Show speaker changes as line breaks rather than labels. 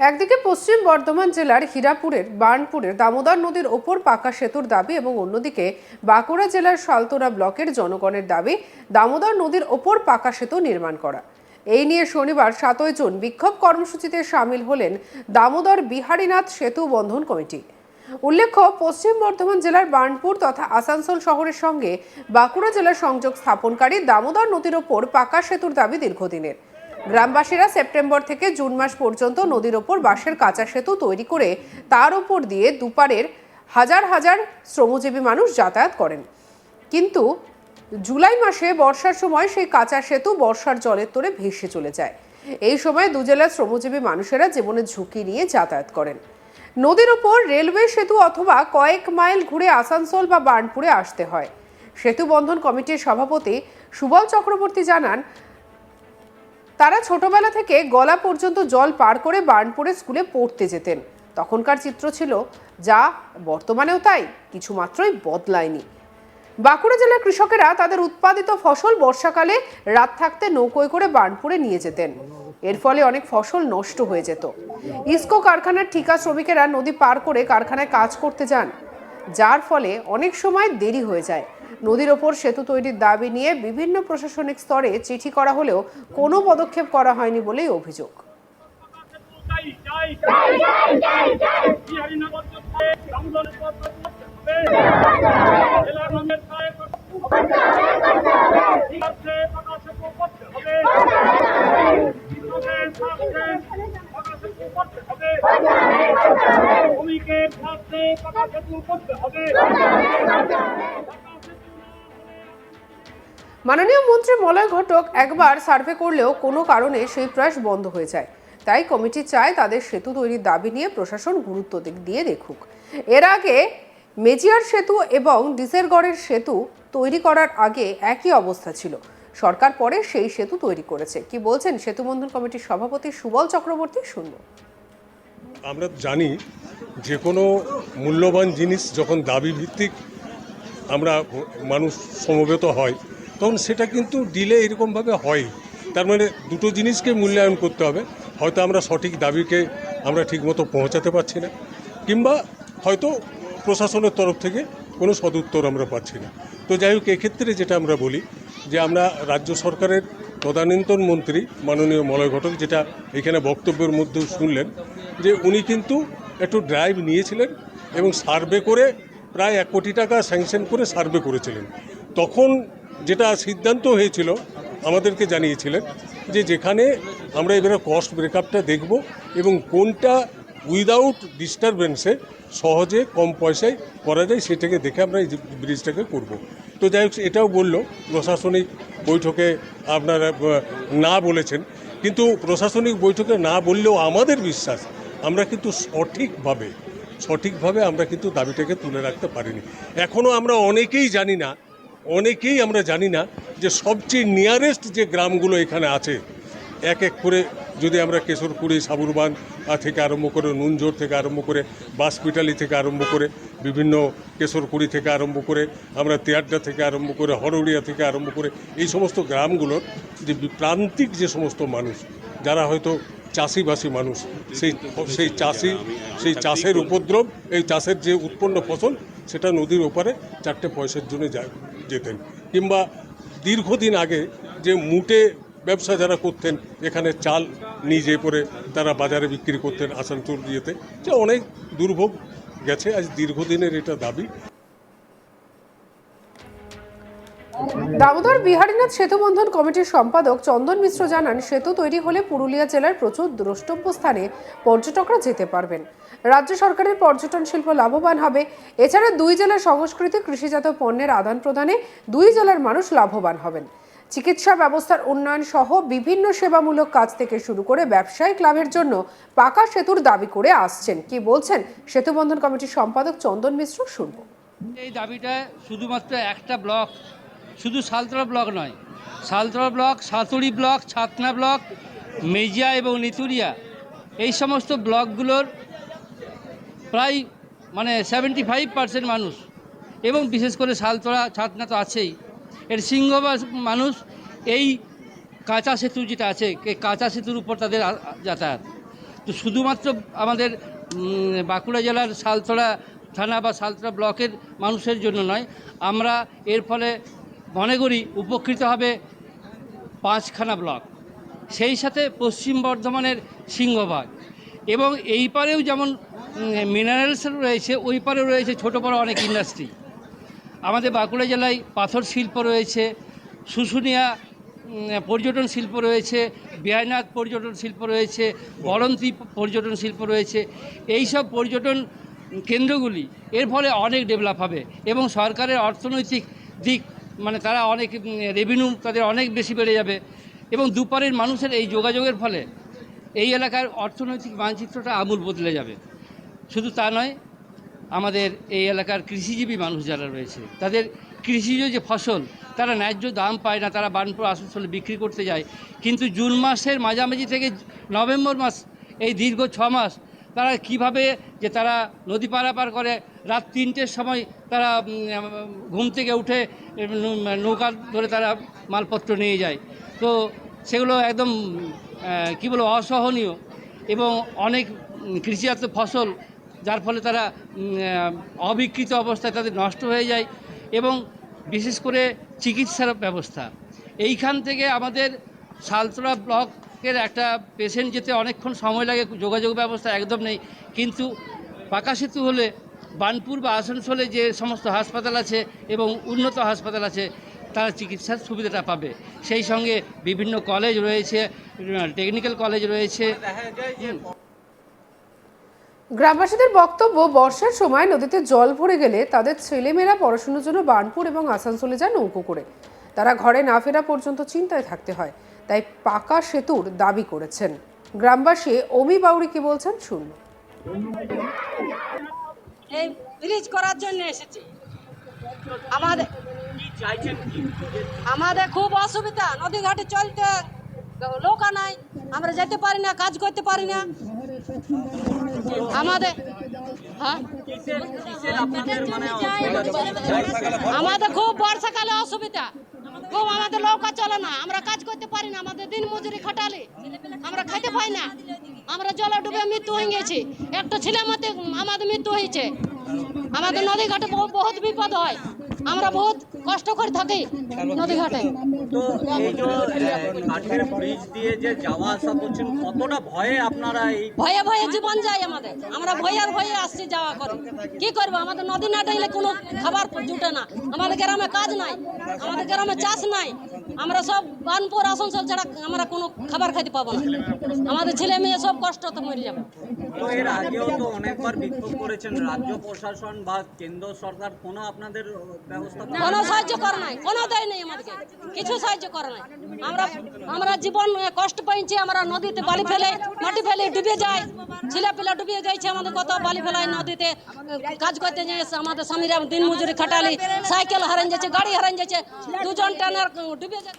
একদিকে পশ্চিম বর্ধমান জেলার হীরাপুরের, বার্নপুরের দামোদর নদীর ওপর পাকা সেতুর দাবি এবং অন্যদিকে বাঁকুড়া জেলার সালতোরা ব্লকের জনগণের দাবি দামোদর নদীর ওপর পাকা সেতু নির্মাণ করা। এই নিয়ে শনিবার সাতই জুন বিক্ষোভ কর্মসূচিতে সামিল হলেন দামোদর বিহারীনাথ সেতু বন্ধন কমিটি। উল্লেখ্য, পশ্চিম বর্ধমান জেলার বার্নপুর তথা আসানসোল শহরের সঙ্গে বাঁকুড়া জেলার সংযোগ স্থাপনকারী দামোদর নদীর ওপর পাকা সেতুর দাবি দীর্ঘদিনের। গ্রামবাসীরা সেপ্টেম্বর থেকে জুন মাস পর্যন্ত নদীর ওপর বাঁশের কাঁচা সেতু তৈরি করে তার ওপর দিয়ে দুপারের হাজার হাজার শ্রমজীবী মানুষ যাতায়াত করেন। কিন্তু জুলাই মাসে বর্ষার সময় সেই কাঁচা সেতু বর্ষার জলের তোরে ভেসে চলে যায়। এই সময় দু জেলার শ্রমজীবী মানুষেরা জীবনের ঝুঁকি নিয়ে যাতায়াত করেন। নদীর ওপর রেলওয়ে সেতু অথবা কয়েক মাইল ঘুরে আসানসোল বা বার্নপুরে আসতে হয়। সেতু বন্ধন কমিটির সভাপতি সুবল চক্রবর্তী জানান তারা ছোটবেলা থেকে গলা পর্যন্ত জল পার করে বার্নপুরে স্কুলে পড়তে যেতেন। তখনকার চিত্র ছিল, যা বর্তমানেও তাই কিছু মাত্রই বদলায়নি। বাঁকুড়া জেলার কৃষকেরা তাদের উৎপাদিত ফসল বর্ষাকালে রাত থাকতে নৌকোয় করে বার্নপুরে নিয়ে যেতেন। এর ফলে অনেক ফসল নষ্ট হয়ে যেত। ইস্কো কারখানার ঠিকা শ্রমিকেরা নদী পার করে কারখানায় কাজ করতে যান। যার ফলে অনেক সময় দেরি হয়ে যায় নদীর ওপর সেতু তৈরির দাবি নিয়ে বিভিন্ন প্রশাসনিক স্তরে চিঠি করা হলেও কোনো পদক্ষেপ করা হয়নি বলেই অভিযোগ
চাই চাই চাই চাই চাই বিহারি নগর চত্বরে দামোদর পথ করতে হবে জেলার রঙের ছায় করতে হবে ঠিক আছে প্রকাশে করতে হবে কৃষকের স্বার্থে প্রকাশে করতে হবে শ্রমিকের
মাননীয় মন্ত্রী মলয় ঘটক একবার সার্ভে করলেও কোনো কারণে সেই প্রয়াস বন্ধ হয়ে যায়। তাই কমিটি চায় তাদের সেতু তৈরির দাবি নিয়ে প্রশাসন গুরুত্ব দিক দিয়ে দেখুক। এর আগে মেজিয়ার সেতু এবং ডিসেরগড়ের সেতু তৈরি করার আগে একই অবস্থা ছিল। সরকার পরে সেই সেতু তৈরি করেছে। কি বলছেন সেতু বন্ধন কমিটির সভাপতি সুবল চক্রবর্তী? শুনব।
আমরা জানি যে কোনো মূল্যবান জিনিস যখন দাবি ভিত্তিক আমরা মানুষ সমবেত হয়, তখন সেটা কিন্তু ডিলে এরকমভাবে হয়। তার মানে দুটো জিনিসকে মূল্যায়ন করতে হবে। হয়তো আমরা সঠিক দাবিকে আমরা ঠিকমতো পৌঁছাতে পারছি না, কিংবা হয়তো প্রশাসনের তরফ থেকে কোনো সদুত্তর আমরা পাচ্ছি না। তো যাই হোক, এক্ষেত্রে যেটা আমরা বলি যে আমরা রাজ্য সরকারের তদানীন্তন মন্ত্রী মাননীয় মলয় ঘটক যেটা এখানে বক্তব্যের মধ্যেও শুনলেন যে উনি কিন্তু একটু ড্রাইভ নিয়েছিলেন এবং সার্ভে করে প্রায় এক কোটি টাকা স্যাংশন করে সার্ভে করেছিলেন। তখন যেটা সিদ্ধান্ত হয়েছিল, আমাদেরকে জানিয়েছিলেন যে যেখানে আমরা এবারে কস্ট ব্রেকআপটা দেখব এবং কোনটা উইদাউট ডিস্টারবেন্সে সহজে কম পয়সায় করা যায় সেটাকে দেখে আমরা এই ব্রিজটাকে করব। তো যাই হোক, এটাও বলল, প্রশাসনিক বৈঠকে আপনারা না বলেছেন। কিন্তু প্রশাসনিক বৈঠকে না বললেও আমাদের বিশ্বাস আমরা কিন্তু সঠিকভাবে সঠিকভাবে আমরা কিন্তু দাবিটাকে তুলে রাখতে পারিনি। এখনও আমরা অনেকেই জানি না, অনেকেই আমরা জানি না যে সবচেয়ে নিয়ারেস্ট যে গ্রামগুলো এখানে আছে, এক এক করে যদি আমরা কেশরপুরি, সাবুরবান থেকে আরম্ভ করে, নুনঝোর থেকে আরম্ভ করে বাসপিটালি থেকে আরম্ভ করে, বিভিন্ন কেশরপুরি থেকে আরম্ভ করে, আমরা তিয়াড্ডা থেকে আরম্ভ করে, হরড়িয়া থেকে আরম্ভ করে, এই সমস্ত গ্রামগুলোর যে প্রান্তিক যে সমস্ত মানুষ, যারা হয়তো চাষিবাসী মানুষ। সেই সেই চাষি, সেই চাষের উপদ্রব, এই চাষের যে উৎপন্ন ফসল, সেটা নদীর ওপারে চারটে পয়সার জন্য যায়, যেতেন। কিংবা দীর্ঘদিন আগে যে মুটে ব্যবসা যারা করতেন, এখানে চাল নিয়ে যেয়ে পরে তারা বাজারে বিক্রি করতেন আসানসোল দিয়েতে যে অনেক দুর্ভোগ গেছে, আজ দীর্ঘদিনের এটা দাবি।
দামোদর বিহারীনাথ সেতু বন্ধন কমিটির সম্পাদক চন্দন মিশ্র জানান, সেতু তৈরি হলে পুরুলিয়া জেলার প্রচুর দ্রষ্টব্য স্থানে পর্যটকরা যেতে পারবেন। রাজ্য সরকারের পর্যটন শিল্প লাভবান হবে। এছাড়া দুই জেলার সংস্কৃতি, কৃষিজাত পণ্যের আদান প্রদানে দুই জেলার মানুষ লাভবান হবেন। চিকিৎসা ব্যবস্থার উন্নয়ন সহ বিভিন্ন সেবামূলক কাজ থেকে শুরু করে ব্যবসায়িক লাভের জন্য পাকা সেতুর দাবি করে আসছেন। কি বলছেন সেতু বন্ধন কমিটির সম্পাদক চন্দন মিশ্র শুনব।
এই দাবিটা শুধুমাত্র একটা ব্লক শুধু সালতরা ব্লক নয়, Saltora block, Saturi block, Chhatna block, Mejia এবং নিতুরিয়া, এই সমস্ত ব্লকগুলোর প্রায় মানে সেভেন্টি ফাইভ পার্সেন্ট মানুষ। এবং বিশেষ করে সালতরা, ছাতনা তো আছেই। এর সিংহবাস মানুষ এই কাঁচা সেতু যেটা আছে এই কাঁচা সেতুর উপর তাদের যাতায়াত। তো শুধুমাত্র আমাদের বাঁকুড়া জেলার সালতলা থানা বা সালতলা ব্লকের মানুষের জন্য নয়, আমরা এর ফলে মনে করি উপকৃত হবে পাঁচখানা ব্লক। সেই সাথে পশ্চিম বর্ধমানের সিংহভাগ। এবং এই পারেও যেমন মিনারেলস রয়েছে, ওই পারেও রয়েছে ছোটো বড় অনেক ইন্ডাস্ট্রি আমাদের বাঁকুড়া জেলায় পাথর শিল্প রয়েছে, শুশুনিয়া পর্যটন শিল্প রয়েছে বিয়ায়নাথ পর্যটন শিল্প রয়েছে, বরন্তি পর্যটন শিল্প রয়েছে। এই সব পর্যটন কেন্দ্রগুলি এর ফলে অনেক ডেভেলপ হবে এবং সরকারের অর্থনৈতিক দিক মানে তারা অনেক রেভিনিউ তাদের অনেক বেশি বেড়ে যাবে। এবং দুপারের মানুষের এই যোগাযোগের ফলে এই এলাকার অর্থনৈতিক মানচিত্রটা আমূল বদলে যাবে। শুধু তা নয়, আমাদের এই এলাকার কৃষিজীবী মানুষ যারা রয়েছে, তাদের কৃষিজ যে ফসল, তারা ন্যায্য দাম পায় না, তারা বানপুর আসানসোলে বিক্রি করতে যায়। কিন্তু জুন মাসের মাঝামাঝি থেকে নভেম্বর মাস, এই দীর্ঘ ছ মাস তারা কীভাবে যে তারা নদী পারাপার করে, রাত তিনটের সময় তারা ঘুম থেকে উঠে নৌকা ধরে তারা মালপত্র নিয়ে যায়। তো সেগুলো একদম কী বলব, অসহনীয় এবং অনেক কৃষিজাত ফসল, যার ফলে তারা অবিকৃত অবস্থায় তাদের নষ্ট হয়ে যায় এবং বিশেষ করে চিকিৎসার ব্যবস্থা। এইখান থেকে আমাদের সালতলা ব্লকের একটা পেশেন্ট যেতে অনেকক্ষণ সময় লাগে, যোগাযোগ ব্যবস্থা একদম নেই। কিন্তু পাকা সেতু হলে বানপুর বা আসানসোলে যে সমস্ত হাসপাতাল আছে এবং উন্নত হাসপাতাল আছে, তারা চিকিৎসার সুবিধাটা পাবে। সেই সঙ্গে বিভিন্ন কলেজ রয়েছে টেকনিক্যাল কলেজ রয়েছে।
গ্রামবাসীদের বক্তব্য, বর্ষার সময় নদীতে জল ভরে গেলে তাদের ছেলেমেয়েরা পড়াশুনোর জন্য বার্নপুর এবং আসানসোলে যায় নৌকো করে। তারা ঘরে না ফেরা পর্যন্ত চিন্তায় থাকতে হয়। তাই পাকা সেতুর দাবি করেছেন। গ্রামবাসী অমি বাউরি কি বলছেন শুনুন
এই ব্রিজ করার জন্য এসেছি। আমাদের আমাদের খুব অসুবিধা নদী ঘাটে চলতে নৌকা নাই, আমরা যেতে পারি না, কাজ করতে পারি না। আমাদের হ্যাঁ? আমাদের খুব বর্ষাকালে অসুবিধা। খুব আমাদের নৌকা চলে না। আমরা কাজ করতে পারি না, আমাদের দিন মজুরি খাটালে। আমরা খাইতে পাই না। আমরা জলে ডুবে মৃত্যু হয়ে গেছি। একটা ছেলে মতে আমাদের মৃত্যু হয়েছে। আমাদের নদী ঘাটে বহুত বিপদ হয়। আমরা বহুত কষ্ট করে থাকি নদী ঘাটে
তো ভয়ে
ভয়ে ভয়ে জীবন যায় আমাদের। আমরা ভয়ের ভয়ে আসছি যাওয়া করে। কি করব? আমাদের নদী না কোনো খাবার জুটে না। আমাদের গ্রামে কাজ নাই। আমাদের গ্রামে চাষ নাই। আমরা সব বানপুর, আসানসোল ছাড়া আমরা কোনো খাবার খাইতে পাবো না। আমাদের ছেলে মেয়ে সব কষ্টতে মরে যাবে।
তো এর আগেও তো অনেকবার বিক্ষোভ করেছেন। রাজ্য প্রশাসন বা কেন্দ্র সরকার কোনো আপনাদের ব্যবস্থা
কোনো সাহায্য করে নাই। কোনো দেয় নাই আমাদেরকে। কিছু সাহায্য করে নাই। আমরা আমরা জীবন কষ্ট পাইছি, আমরা নদীতে বালি ফেলে, মাটি ফেলে ডুবে যাই। ছেলে পেলে ডুবে যাইছে আমাদের কত বালি ফেলায় নদীতে। কাজ করতে যাই, আমাদের স্বামীরা দিন মজুরি খাটালি, সাইকেল হারান যাচ্ছে, গাড়ি হারান যাচ্ছে, দুজন টানার ডুবে যায়